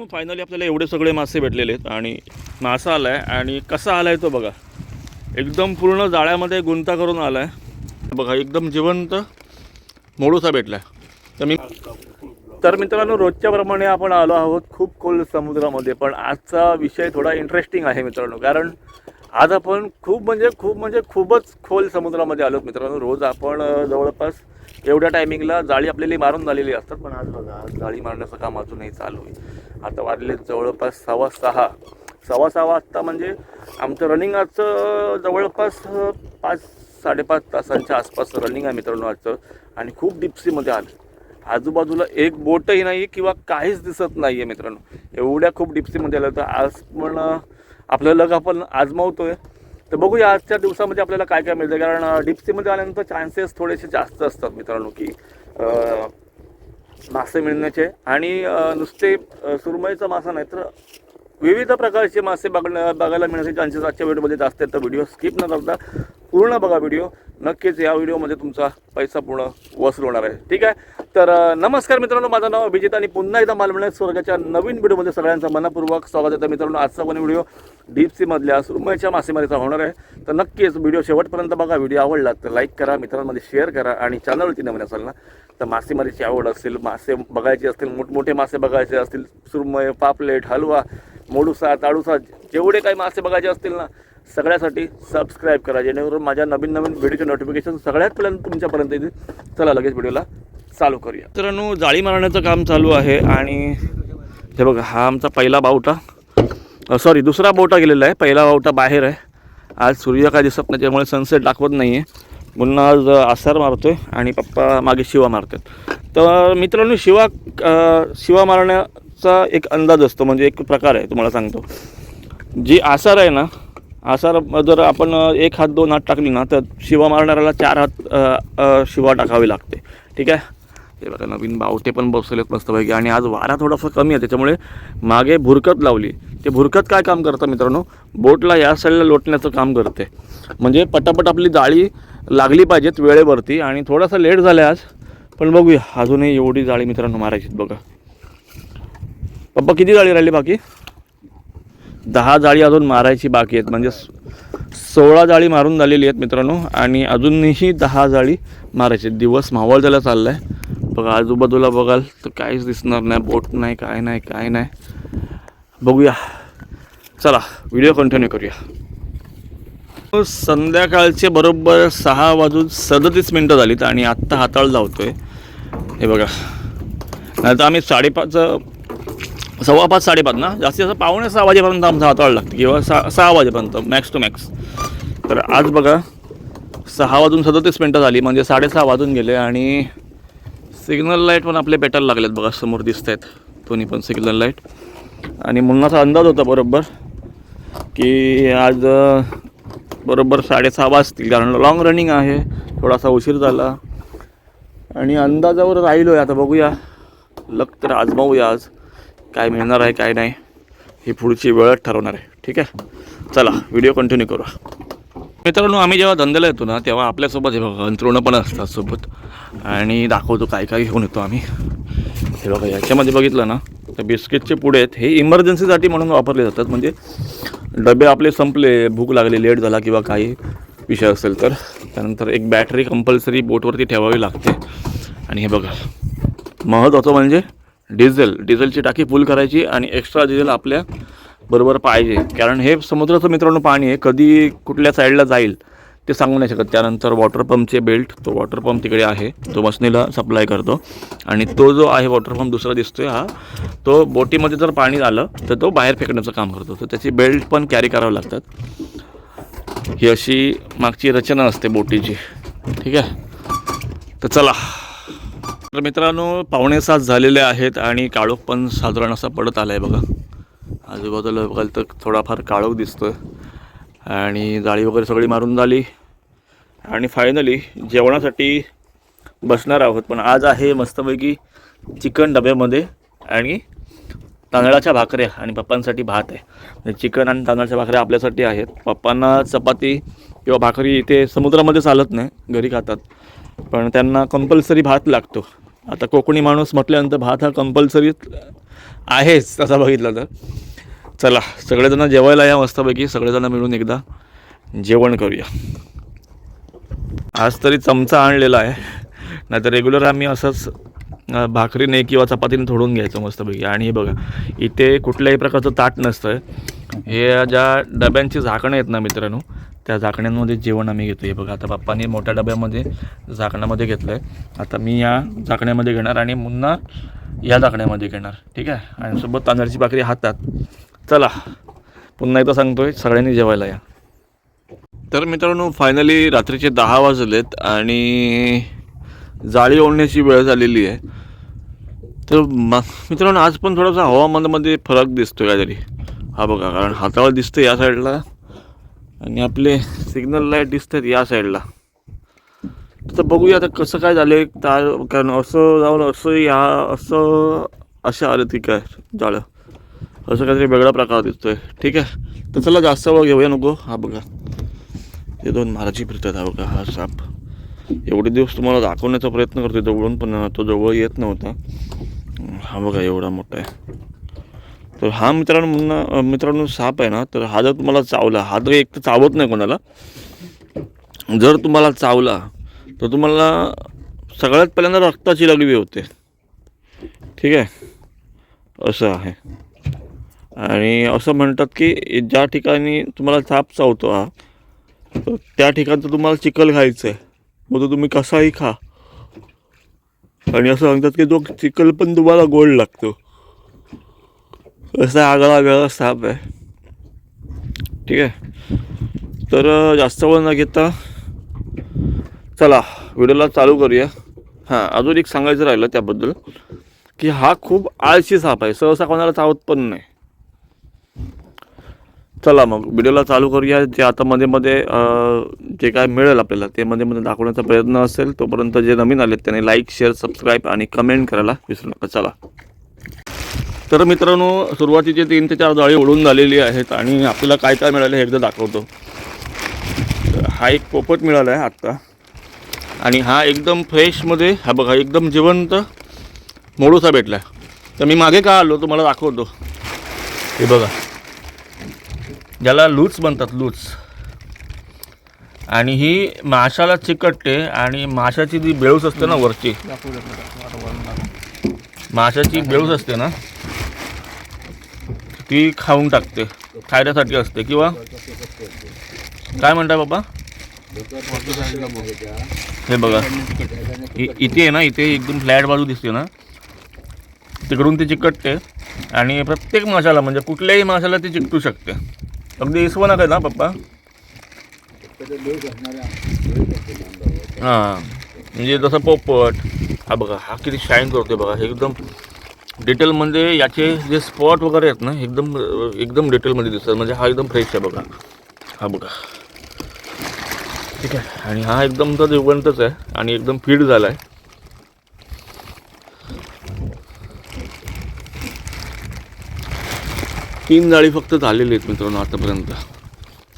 मित्रांनो फायनली आपल्याला एवढे सगळे मासे भेटलेले आहेत आणि मासा आला आहे आणि कसा आला आहे तो बघा. एकदम पूर्ण जाळ्यामध्ये गुंता करून आला आहे बघा एकदम जिवंत मोडूसा भेटला तर मी तर मित्रांनो रोजच्या प्रमाणे आपण आलो आहोत खूप खोल समुद्रामध्ये पण आजचा विषय थोडा इंटरेस्टिंग आहे मित्रांनो कारण आज आपण खूप म्हणजे खूप म्हणजे खूपच खोल समुद्रामध्ये आलो मित्रांनो. रोज आपण जवळपास एवढ्या टायमिंगला जाळी आपल्याला मारून झालेली असतात. पण आज बघा आज जाळी मारण्याचं काम अजूनही चालू आहे. आता वाजले जवळपास सव्वा सहा. सव्वा सहा वाजता म्हणजे आमचं रनिंग आजचं जवळपास पाच साडेपाच तासांच्या आसपास रनिंग आहे मित्रांनो आजचं. आणि खूप डिप्सीमध्ये आलं आजूबाजूला एक बोटही नाही किंवा काहीच दिसत नाही आहे मित्रांनो. एवढ्या खूप डिप्सीमध्ये आलं तर आज पण आपलं लग आपण आजमावतो आहे तर बघूया आजच्या दिवसामध्ये आपल्याला काय काय मिळतं. कारण अ, आल्यानंतर चान्सेस थोडेसे जास्त असतात मित्रांनो की मासे मिळण्याचे. आणि नुसते सुरमईचा मासा नाही तर विविध प्रकारचे मासे बघण्या बघायला मिळण्याचे चान्सेस आजच्या व्हिडिओमध्ये जास्त आहेत. तर व्हिडिओ स्किप न करता पूर्ण बघा व्हिडिओ नक्कीच या व्हिडिओमध्ये तुमचा पैसा पूर्ण वसूल होणार आहे. ठीक आहे? तर नमस्कार मित्रांनो. माझं नाव अभिजित आणि पुन्हा एकदा मालवण्यात स्वर्गाच्या नवीन व्हिडिओमध्ये सगळ्यांचं मनपूर्वक स्वागत आहे. तर मित्रांनो आजचा पण व्हिडिओ डीप सीमधल्या सुरमईच्या मासेमारीचा होणार आहे. तर नक्कीच व्हिडिओ शेवटपर्यंत बघा. व्हिडिओ आवडला तर लाईक करा मित्रांमध्ये शेअर करा आणि चॅनलवरती नवीन असाल ना तर मासेमारीची आवड असेल मासे बघायचे असतील मोठमोठे मासे बघायचे असतील सुरमय पापलेट हलवा मोडूसा ताडूसा जेवढे काही मासे बघायचे असतील ना सगळ्यासाठी सबस्क्राईब करा जेणेकरून माझ्या नवीन नवीन व्हिडिओचे नोटिफिकेशन सगळ्यात पहिल्यांदा तुमच्यापर्यंत येतील. चला लगेच व्हिडिओला चालू करूया. मित्रांनो जाळी मारण्याचं काम चालू आहे आणि हे बघा हा आमचा पहिला बावटा. सॉरी दुसरा बावटा गेलेला आहे. पहिला बावटा बाहेर आहे. आज सूर्य काय दिसत नाही त्यामुळे सनसेट दाखवत नाही आहे पुन्हा आज आसार मारतो आहे आणि पप्पा मागे शिवा मारतात. तर मित्रांनो शिवा शिवा मारण्या मारण्याचा एक अंदाज असतो म्हणजे एक प्रकार आहे तुम्हाला सांगतो. जी आसार आहे ना आसार जर आपण एक हात दोन हात टाकली ना तर शिवा मारणाऱ्याला चार हात शिवा टाकावी लागते. ठीक आहे? हे बघा नवीन बावटे पण बसवलेत मस्तपैकी. आणि आज वारा थोडासा कमी आहे त्याच्यामुळे मागे भुरकत लावली. ते भुरकत काय काम करतं मित्रांनो? बोटला या साईडला लोटण्याचं काम करते. म्हणजे पटापट आपली जाळी लागली पाहिजेत वेळेवरती. आणि थोडासा लेट झाला आज. पण बघूया अजूनही एवढी जाळी मित्रांनो मारायची बघा. पप्पा किती जाळी राहिली बाकी? दहा जाळी अजून मारायची बाकी आहेत. म्हणजे सोळा जाळी मारून झालेली आहेत मित्रांनो. आणि अजूनही दहा जाळी मारायची आहेत. दिवस मावळ चालला आहे बघा आजूबाजूला बघाल तर काहीच दिसणार नाही. बोट नाही काय नाही काय नाही. बघूया. चला व्हिडिओ कंटिन्यू करूया. संध्याकाळचे बरोबर सहा वाजून सदतीस मिनटं झालीत आणि आत्ता हाताळ लावतोय हे बघा. नाही तर आम्ही साडेपाच सव्वा पाच साडेपाच ना? जास्तीत जास्त पावणे सहा वाजेपर्यंत आमचा हाताळ लागतं किंवा सहा सहा वाजेपर्यंत मॅक्स टू मॅक्स तर आज बघा सहा वाजून सदतीस मिनटं झाली म्हणजे साडेसहा वाजून गेले आणि सिग्नल लाइट पण आपले पेटायला लागलेत बघा समोर दिसत आहेत दोन्ही पण सिग्नल लाइट आणि मुन्नाचा अंदाज होता बरोबर की आज बरोबर साडेसहा वाजतील कारण लॉंग रनिंग आहे थोडासा उशीर झाला. आणि अंदाजावर राहिलो आहे आता बघूया. लक तर आजमावूया आज. काय मिळणार आहे काय नाही ही पुढची वेळच ठरवणार आहे. ठीक आहे? चला व्हिडिओ कंटिन्यू करू मित्रांनो आम्ही जेव्हा धंद्याला येतो ना तेव्हा आपल्यासोबत हे बघा अंतरुणं पण असतात सोबत. आणि दाखवतो काय काय घेऊन येतो आम्ही. हे बघा याच्यामध्ये बघितलं ना तर बिस्किटचे पुढे आहेत. हे इमर्जन्सीसाठी म्हणून वापरले जातात. म्हणजे डबे आपले संपले भूक लागली लेट झाला किंवा काही विषय असेल तर. त्यानंतर एक बॅटरी कंपल्सरी बोटवरती ठेवावी लागते. आणि हे बघा महत्त्वाचं म्हणजे डिझेल डिझेलची टाकी फुल करायची आणि एक्स्ट्रा डिझेल आपल्या बरोबर पाहिजे. कारण हे समुद्राचं मित्रांनो पाणी आहे कधी कुठल्या साईडला जाईल ते सांगू नाही शकत. त्यानंतर वॉटर पंपचे बेल्ट तो वॉटर पंप तिकडे आहे तो मशनीला सप्लाय करतो. आणि तो जो आहे वॉटर पंप दुसरा दिसतोय हा तो बोटीमध्ये जर पाणी आलं तर तो बाहेर फेकण्याचं काम करतो. तर त्याची बेल्ट पण कॅरी करावं लागतात. ही अशी मागची रचना असते बोटीची. ठीक आहे? तर चला. तर मित्रांनो पावणे सात झालेले आहेत आणि काळोख पण साधारण असा पडत आला आहे बघा. आजूबाजूला बघाल तर थोडाफार काळोख दिसतो आणि जाळी वगैरे सगळी मारून झाली. आणि फायनली जेवणासाठी बसणार आहोत पण आज आहे मस्तपैकी चिकन डब्यामध्ये आणि तांदळाच्या भाकऱ्या आणि पप्पांसाठी भात आहे. म्हणजे चिकन आणि तांदळाच्या भाकऱ्या आपल्यासाठी आहेत. पप्पांना चपाती किंवा भाकरी इथे समुद्रामध्ये चालत नाही घरी खातात. पण त्यांना कंपल्सरी भात लागतो. आता कोकणी माणूस म्हटल्यानंतर भात हा कंपल्सरी आहेच तसा बघितला तर. चला सगळेजण जेवायला या मस्तपैकी सगळेजण मिळून एकदा जेवण करूया. आज तरी चमचा आणलेला आहे. नाहीतर रेग्युलर आम्ही असंच भाकरीने किंवा चपातीने थोडून घ्यायचं मस्तपैकी. आणि हे बघा इथे कुठल्याही प्रकारचं ताट नसतं हे ज्या डब्यांची झाकणं आहेत ना मित्रांनो त्या झाकण्यांमध्ये जेवण आम्ही घेतो. हे बघा आता पप्पांनी मोठ्या डब्यामध्ये झाकण्यामध्ये घेतलं आहे आता मी या झाकण्यामध्ये घेणार आणि मुन्ना या झाकण्यामध्ये घेणार. ठीक आहे? आणि सोबत तांदळाची भाकरी हातात. चला पुन्हा एकदा सांगतोय सगळ्यांनी जेवायला या. तर मित्रांनो फायनली रात्रीचे दहा वाजलेत आणि जाळी ओढण्याची वेळ झालेली आहे. तर म मित्रांनो आज पण थोडासा हवामानामध्ये फरक दिसतो काहीतरी. हा बघा कारण हातावर दिसतं या साईडला आणि आपले सिग्नल लाइट दिसतात या साईडला तर बघूया आता कसं काय झालं तार कारण असं जाऊन असं या असं अशा आलं ती काय जाळं असं काहीतरी वेगळा प्रकार दिसतोय. ठीक आहे? तर चला जास्त वेळ घेऊया नको. हा बघा. हे दोन महाराजी फिरतात हा बघा हा साप. एवढे दिवस तुम्हाला दाखवण्याचा प्रयत्न करतो जवळून पण तो जवळ येत नव्हता. हा बघा एवढा मोठा आहे. तर हा मित्रांनो मित्रांनो साप आहे ना तर हा जर तुम्हाला चावला हा तर एक तर चावत नाही कोणाला. जर तुम्हाला चावला तर तुम्हाला सगळ्यात पहिल्यांदा रक्ताची लघवी होते. ठीक आहे? असं आहे. आणि असं म्हणतात की ज्या ठिकाणी तुम्हाला साप चावतो हा तर त्या ठिकाणचं तुम्हाला चिखल खायचं आहे मग तो तुम्ही कसाही खा. आणि असं सांगतात की तो चिखल पण तुम्हाला गोड लागतो. असा आगळा वेगळा साप आहे ठीक आहे. तर जास्त वेळ न घेता चला व्हिडिओला चालू करूया. हां अजून एक सांगायचं राहिलं त्याबद्दल की हा खूप आळशी साप आहे. सहसा कोणाला चावत पण नाही. चला मग व्हिडिओला चालू करूया. जे आता मध्ये मध्ये जे काय मिळेल आपल्याला ते मध्ये मध्ये दाखवण्याचा प्रयत्न असेल तोपर्यंत जे नवीन आलेत त्यांनी लाईक शेअर सबस्क्राईब आणि कमेंट करायला विसरू नका. चला. तर मित्रांनो सुरुवातीचे तीन ते चार जाळी उडून झालेली आहेत आणि आपल्याला काय काय मिळालं हे एकदा दाखवतो. हा एक पोपट मिळाला आहे आत्ता. आणि हा एकदम फ्रेशमध्ये हा बघा एकदम जिवंत मोडूसा भेटला तर मी मागे का आलो तुम्हाला दाखवतो. हे बघा. ज्याला लूच म्हणतात लूच. आणि ही माशाला चिकटते आणि माशाची जी बेळूस असते ना वरची माशाची बेळूस असते ना ती खाऊन टाकते. खायच्यासाठी असते किंवा? काय म्हणताय बाबा? हे बघा. इ- इथे आहे ना इथे एकदम फ्लॅट बाजू दिसते ना. तिकडून ती चिकटते. आणि प्रत्येक माशाला म्हणजे कुठल्याही माशाला ती चिकटू शकते. अगदी इसवना आहे ना पप्पा? हां. म्हणजे जसं पोपट हा बघा हा किती शाईन करतोय बघा हे एकदम डिटेलमध्ये म्हणजे याचे जे स्पॉट वगैरे आहेत ना एकदम एकदम डिटेलमध्ये दिसतात. म्हणजे हा एकदम फ्रेश आहे बघा. हा बघा. ठीक आहे. आणि हा एकदम तर जिवंतच आहे आणि एकदम फिट झाला आहे तीन जाळी फक्त झालेली आहेत मित्रांनो आतापर्यंत.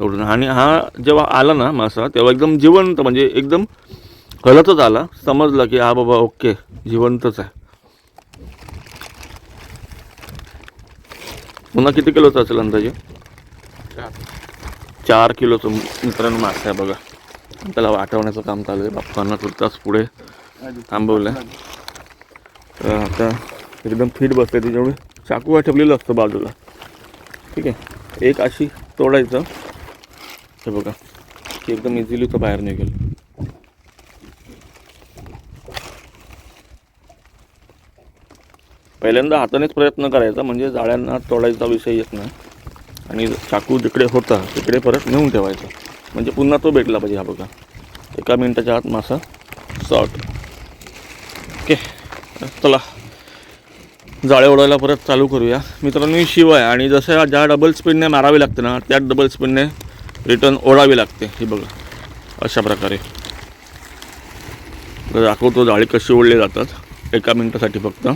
एवढं आणि हा जेव्हा आला ना मासा तेव्हा एकदम जिवंत म्हणजे एकदम हलतच आला. समजलं की हा बाबा ओके जिवंतच आहे. पुन्हा किती किलोचा असेल अंदाजे? चार. किलोचं मित्रांनो मासा आहे बघा. त्याला वाटवण्याचं काम चालू आहे. बाप्पांना तुर्तास पुढे थांबवलं तर आता एकदम फिट बसते त्याच्यामुळे चाकू ठेवलेलं असतं बाजूला. ठीक आहे. एक अशी तोडायचं. हे बघा. की एकदम इझिली तो बाहेर निघेल. पहिल्यांदा हातानेच प्रयत्न करायचा म्हणजे जाळ्यांना तोडायचा विषय येत नाही. आणि चाकू जिकडे होता तिकडे परत नेऊन ठेवायचा. म्हणजे पुन्हा तो भेटला पाहिजे हा बघा. एका मिनिटाच्या आत मासा सॉर्ट ओके. चला. जाळे ओढायला परत चालू करूया. मित्रांनो ही शिव आहे आणि जसं ज्या डबल स्पीडने मारावी लागते ना त्याच डबल स्पीडने रिटर्न ओढावी लागते. हे बघा. अशा प्रकारे. दाखवतो जाळी कशी ओढले जातात. एका मिनटासाठी फक्त.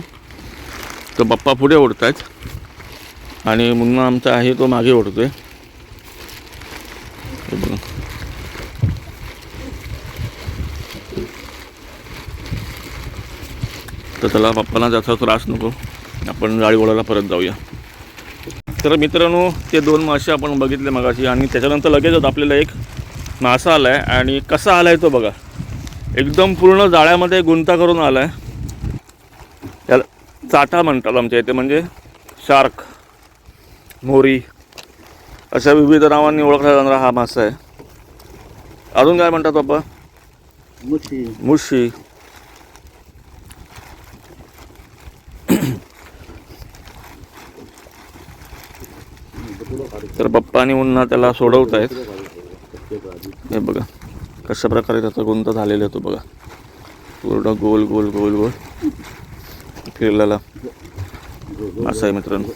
तर पप्पा पुढे ओढत आहेत आणि मुन्ना आमचा आहे तो मागे ओढतो आहे बघा. तर त्याला पप्पाला जास्त त्रास नको. आपण जाळी ओढायला परत जाऊया. तर मित्रांनो ते दोन मासे आपण बघितले मगाशी आणि त्याच्यानंतर लगेचच आपल्याला एक मासा आला आहे आणि कसा आला आहे तो बघा. एकदम पूर्ण जाळ्यामध्ये गुंता करून आला आहे त्याला चाटा म्हणतात आमच्या इथे म्हणजे शार्क मोरी अशा विविध नावांनी ओळखला जाणारा हा मासा आहे. अजून काय म्हणतात बाबा मुठी मुशी. तर पप्पा आणि मुन्ना त्याला सोडवत आहेत हे बघा कशा प्रकारे त्याचा गुंत झालेला आहे तो बघा. पूर्ण गोल गोल गोल गोल. फिरलेला असा आहे मित्रांनो.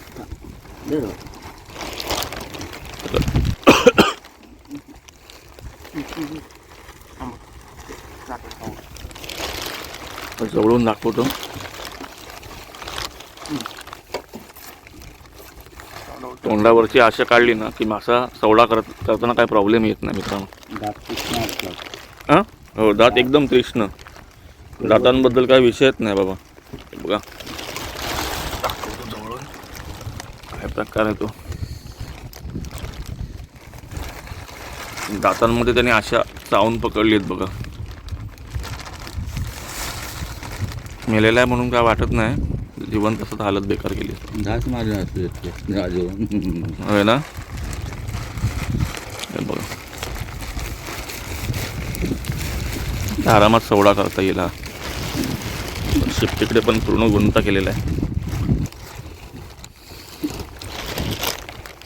जवळून दाखवतो. तोंडावरची आशा काढली ना की मासा सवडा करत करताना काही प्रॉब्लेम येत नाही मित्रांनो. हां? हो दात एकदम तीक्ष्ण दातांबद्दल काही विषयच नाही बाबा हे बघा दाखवतो जवळून काय प्रकार आहे तो. दातांमध्ये त्याने अशा चावून पकडली आहेत बघा. मेलेला आहे म्हणून काय वाटत नाही. जीवन तसंच हालत बेकार केली. घास मारले होय ना? बघा. आरामात सवडा करता येईल हा. शिफ्टीकडे पण पूर्ण गुंता केलेला आहे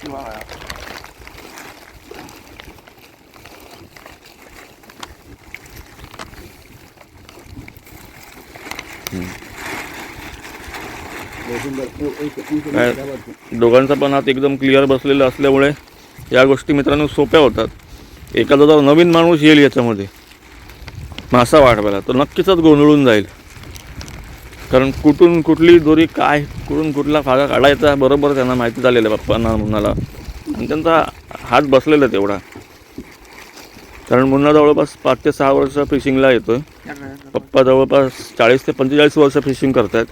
काय दोघांचा पण हात एकदम क्लिअर बसलेला असल्यामुळे या गोष्टी मित्रांनो सोप्या होतात. एखादा जर नवीन माणूस येईल याच्यामध्ये. मासा वाढवायला. तर नक्कीच गोंधळून जाईल. कारण कुठून कुठली दोरी काय कुठून कुठला फागा काढायचा बरोबर त्यांना माहिती झालेलं आहे पप्पांना मुन्नाला आणि त्यांचा हात बसलेला तेवढा. कारण मुन्ना जवळपास पाच ते सहा वर्ष फिशिंगला येतोय. पप्पा जवळपास चाळीस ते पंचेचाळीस वर्ष फिशिंग करतात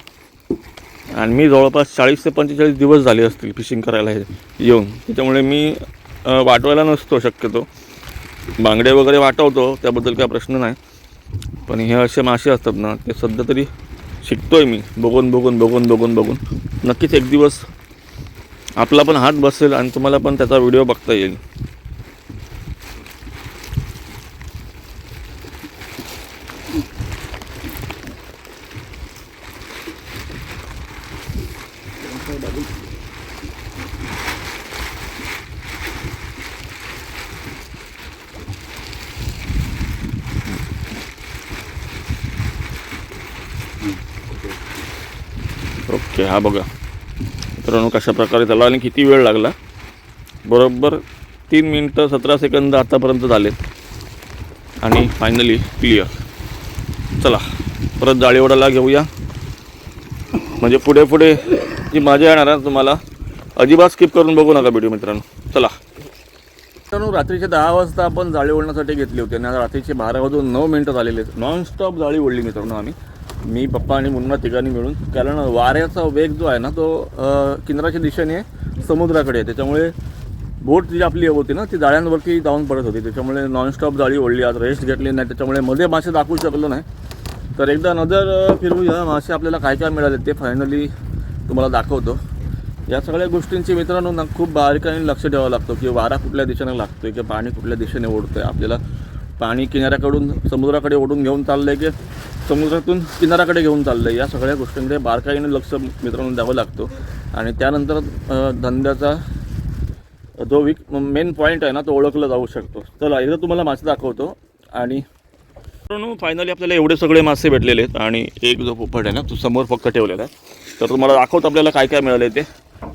आणि मी जवळपास चाळीस ते पंचेचाळीस दिवस झाले असतील फिशिंग करायला हे येऊन. त्याच्यामुळे मी वाटवायला नसतो शक्यतो. बांगडे वगैरे वाटवतो त्याबद्दल काय प्रश्न नाही. पण हे असे मासे असतात ना ते सध्या तरी शिकतोय मी. बघून बघून बघून बघून बघून. नक्कीच एक दिवस आपला पण हात बसेल आणि तुम्हाला पण त्याचा व्हिडिओ बघता येईल ओके हा बघा. मित्रांनो कशा प्रकारे त्याला आणि किती वेळ लागला? बरोबर तीन मिनटं सतरा सेकंद आतापर्यंत झालेत. आणि फायनली क्लिअर चला परत जाळी ओढायला घेऊया. म्हणजे पुढे पुढे जी मजा येणार आहे तुम्हाला अजिबात स्किप करून बघू नका व्हिडिओ मित्रांनो. चला. मित्रांनो रात्रीचे दहा वाजता आपण जाळी ओढण्यासाठी घेतली होती आणि रात्रीचे बारा वाजून नऊ मिनटं झालेले आहेत. नॉनस्टॉप जाळी ओढली मित्रांनो आम्ही. मी पप्पा आणि मुन्ना तिघांनी मिळून कारण वाऱ्याचा वेग जो आहे ना तो किनाराच्या दिशेने समुद्राकडे आहे. त्याच्यामुळे बोट जी आपली होती ना ती जाळ्यांवरती जाऊन पडत होती. त्याच्यामुळे नॉनस्टॉप जाळी ओढली आज रेस्ट घेतली नाही. त्याच्यामुळे मध्ये मासे दाखवू शकलो नाही. तर एकदा नजर फिरवूया मासे आपल्याला काय काय मिळाले ते फायनली तुम्हाला दाखवतो. या सगळ्या गोष्टींची मित्रांनो ना खूप बारीकाईने लक्ष ठेवावं लागतं की वारा कुठल्या दिशेने लागतो आहे किंवा पाणी कुठल्या दिशेने ओढतं आहे आपल्याला पाणी किनाऱ्याकडून समुद्राकडे ओढून घेऊन चाललं आहे की समुद्रातून किनाऱ्याकडे घेऊन चाललं आहे या सगळ्या गोष्टींकडे बारकाईने लक्ष मित्रांनो द्यावं लागतो. आणि त्यानंतर धंद्याचा जो वीक मेन पॉईंट आहे ना तो ओळखला जाऊ शकतो. चला एकदा तुम्हाला मासे दाखवतो. आणि मित्रांनो फायनली आपल्याला एवढे सगळे मासे भेटलेले आहेत. आणि एक जो पोपट आहे ना तो समोर फक्त ठेवलेला आहे. तर तुम्हाला दाखवतो आपल्याला काय काय मिळाले ते.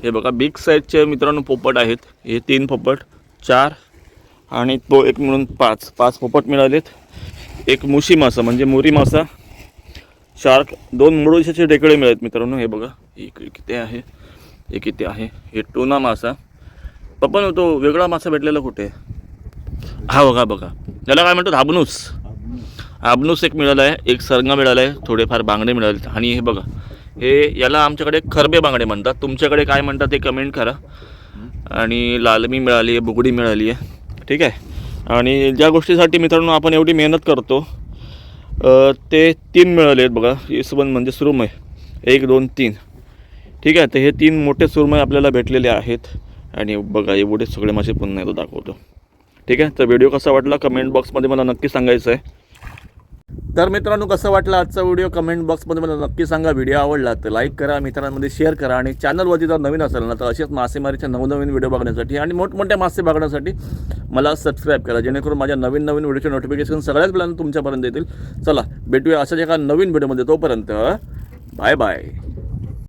हे बघा बिग साईजचे मित्रांनो पोपट आहेत. हे तीन पोपट चार आणि तो एक मिळून पाच पाच पोपट मिळालेत. एक मुशी मासा म्हणजे मोरी मासा शार्क दोन मुळूशाचे ढेकळे मिळालेत मित्रांनो. हे बघा एक किती आहे एक किती आहे. हे टोना मासा. पप्पा तो वेगळा मासा भेटलेला कुठे? हा बघा बघा. त्याला काय म्हणतात? हाबनूस. आबनूस एक मिळाला आहे एक सरंगा मिळाला आहे थोडेफार बांगडे मिळाले आणि हे बघा हे याला आमच्याकडे खरबे बांगडे म्हणतात. तुमच्याकडे काय म्हणतात ते कमेंट करा. आणि लालमी मिळाली आहे बुगडी मिळाली आहे ठीक आहे? आणि ज्या गोष्टीसाठी मित्रांनो आपण एवढी मेहनत करतो ते तीन मिळाले आहेत बघा. इसबन म्हणजे सुरमय. एक दोन तीन. ठीक आहे? तर हे तीन मोठे सुरमय आपल्याला भेटलेले आहेत. आणि बघा एवढे सगळे माझे पुन्हा एकदा दाखवतो. ठीक आहे? तर व्हिडिओ कसा वाटला? कमेंट बॉक्समध्ये मला नक्की सांगायचं आहे. तर मित्रांनो कसं वाटलं आजचा व्हिडिओ? कमेंट बॉक्समध्ये मला नक्की सांगा. व्हिडिओ आवडला तर लाईक करा मित्रांमध्ये शेअर करा आणि चॅनलवरती जर नवीन असेल ना तर असेच मासेमारीच्या नवनवीन व्हिडिओ बघण्यासाठी आणि मोठमोठे मासे बघण्यासाठी मला सबस्क्राईब करा. जेणेकरून माझ्या नवीन नवीन व्हिडिओचे नोटिफिकेशन सगळ्याच प्लॅन तुमच्यापर्यंत येतील. चला भेटूया अशाच एका नवीन व्हिडिओमध्ये तोपर्यंत. Bye bye